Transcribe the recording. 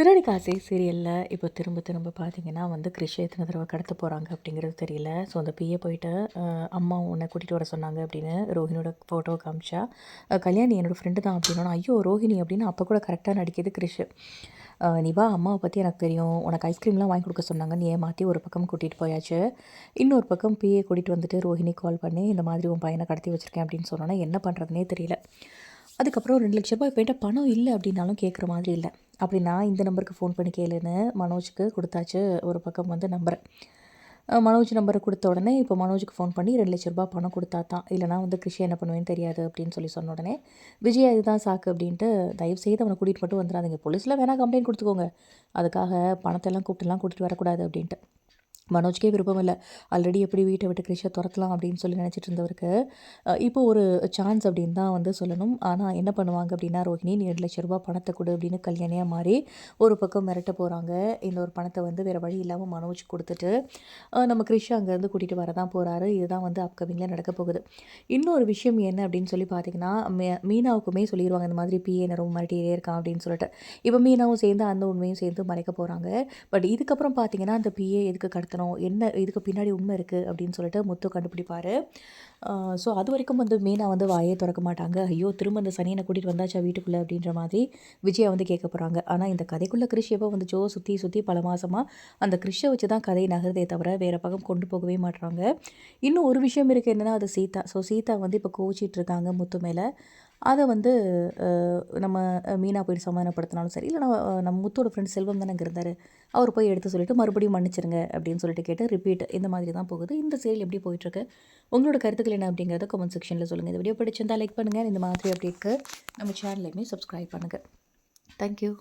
சிறடி காசி சீரியலில் இப்போ திரும்ப திரும்ப பார்த்தீங்கன்னா வந்து கிறிஷ் எத்தனை தடவை கடத்த போகிறாங்க அப்படிங்கிறது தெரியல. ஸோ அந்த பிஏ போயிட்டு அம்மா உன்னை கூட்டிகிட்டு வர சொன்னாங்க அப்படின்னு ரோஹினியோட ஃபோட்டோ காமிச்சா கல்யாணி என்னோடய ஃப்ரெண்டு தான் அப்படின்னா ஐயோ ரோஹிணி அப்படின்னு அப்போ கூட கரெக்டாக நடிக்கிது கிறிஷ் அஹ், நீ வா அம்மாவை பற்றி எனக்கு தெரியும். உனக்கு ஐஸ்கிரீம்லாம் வாங்கி கொடுக்க சொன்னாங்கன்னு ஏமாற்றி ஒரு பக்கம் கூட்டிகிட்டு போயாச்சு? இன்னொரு பக்கம் பிஏ கூட்டிகிட்டு வந்துட்டு ரோஹிணி கால் பண்ணி இந்த மாதிரி உன் பையனை கடத்தி வச்சுருக்கேன் அப்படின்னு சொன்னோன்னா என்ன பண்ணுறதுனே தெரியல. அதுக்கப்புறம் ரெண்டு லட்ச ரூபாய் போயிட்ட பணம் இல்லை அப்படின்னாலும் கேட்குற மாதிரி இல்லை. அப்படின்னா இந்த நம்பருக்கு ஃபோன் பண்ணி கேளுன்னு மனோஜுக்கு கொடுத்தாச்சு. ஒரு பக்கம் வந்து நம்பரை. மனோஜ் நம்பரை கொடுத்த உடனே இப்போ மனோஜுக்கு ஃபோன் பண்ணி ரெண்டு லட்ச ரூபாய் பணம் கொடுத்தா தான் இல்லைனா வந்து கிருஷி என்ன பண்ணுவேன்னு தெரியாது அப்படின்னு சொல்லி சொன்ன உடனே விஜயா இதுதான் சாக்கு அப்படின்ட்டு தயவு செய்து அவனை கூட்டிகிட்டு மட்டும் வந்துடாதீங்க. போலீஸில் வேணால் கம்ப்ளைண்ட் கொடுத்துக்கோங்க. அதுக்காக பணத்தெல்லாம் கூப்பிட்டுலாம் கூட்டிகிட்டு வரக்கூடாது அப்படின்ட்டு. மனோஜ்க்கே விருப்பம் இல்லை. ஆல்ரெடி எப்படி வீட்டை விட்டு கிருஷை துரத்தலாம்? அப்படின்னு சொல்லி நினச்சிட்டு இருந்தவருக்கு இப்போ ஒரு சான்ஸ் அப்படின்னு தான் வந்து சொல்லணும். ஆனால் என்ன பண்ணுவாங்க அப்படின்னா ரோஹிணி நீ ரெண்டு லட்ச ரூபாய் பணத்தை கொடு அப்படின்னு கல்யாணியாக மாறி ஒரு பக்கம் மிரட்ட போகிறாங்க இந்த ஒரு பணத்தை வந்து வேறு வழி இல்லாமல் மனோஜ் கொடுத்துட்டு நம்ம கிருஷ் அங்கேருந்து கூட்டிகிட்டு வர தான் போகிறாரு இதுதான் வந்து அப்கமிங்கில் நடக்க போகுது. இன்னொரு விஷயம் என்ன அப்படின்னு சொல்லி பார்த்தீங்கன்னா மீனாவுக்குமே சொல்லிடுவாங்க இந்த மாதிரி பிஏ ரொம்ப மிரட்டியே இருக்கான் அப்படின்னு சொல்லிட்டு. இப்போ மீனாவும் சேர்ந்து அந்த உண்மையும் சேர்ந்து மறைக்க போகிறாங்க பட் இதுக்கப்புறம் பார்த்தீங்கன்னா அந்த பிஏ எதுக்கு கடத்தணும்? என்ன இதுக்கு பின்னாடி உண்மை இருக்குது அப்படின்னு சொல்லிட்டு முத்து கண்டுபிடிப்பார். ஸோ அது வரைக்கும் வந்து மீனா வந்து வாயே திறக்க மாட்டாங்க. ஐயோ திரும்ப அந்த சனியனை கூட்டிகிட்டு வந்தாச்சா வீட்டுக்குள்ளே அப்படின்ற மாதிரி விஜயா வந்து கேட்க போகிறாங்க ஆனால் இந்த கதைக்குள்ளே கிருஷ் எப்போ வந்துச்சோ சுற்றி சுற்றி பல மாதமாக அந்த கிருஷை வச்சு தான் கதை நகர்தே தவிர வேறு பக்கம் கொண்டு போகவே மாட்டுறாங்க இன்னும் ஒரு விஷயம் இருக்குது என்னென்னா அது சீதா. ஸோ சீதா வந்து இப்போ கோச்சிட்டு இருக்காங்க முத்து மேலே. அதை வந்து நம்ம மீனா போய் சமாதானப்படுத்தினாலும் சரி இல்லை நம்ம முத்தோட ஃப்ரெண்ட் செல்வம் தானே அங்கே இருந்தார் அவர் போய் எடுத்து சொல்லிவிட்டு மறுபடியும் மன்னிச்சிருங்க அப்படின்னு சொல்லிட்டு கேட்டு ரிப்பீட் இந்த மாதிரி தான் போகுது. இந்த செயல் எப்படி போயிட்டுருக்கு? உங்களோட கருத்துக்கள் என்ன அப்படிங்கிறத கமெண்ட் செக்ஷனில் சொல்லுங்கள் இந்த வீடியோ பிடிச்சிருந்தால் லைக் பண்ணுங்கள் இந்த மாதிரி அப்டேட்க்கு நம்ம சேனலையுமே சப்ஸ்கிரைப் பண்ணுங்கள் தேங்க்யூ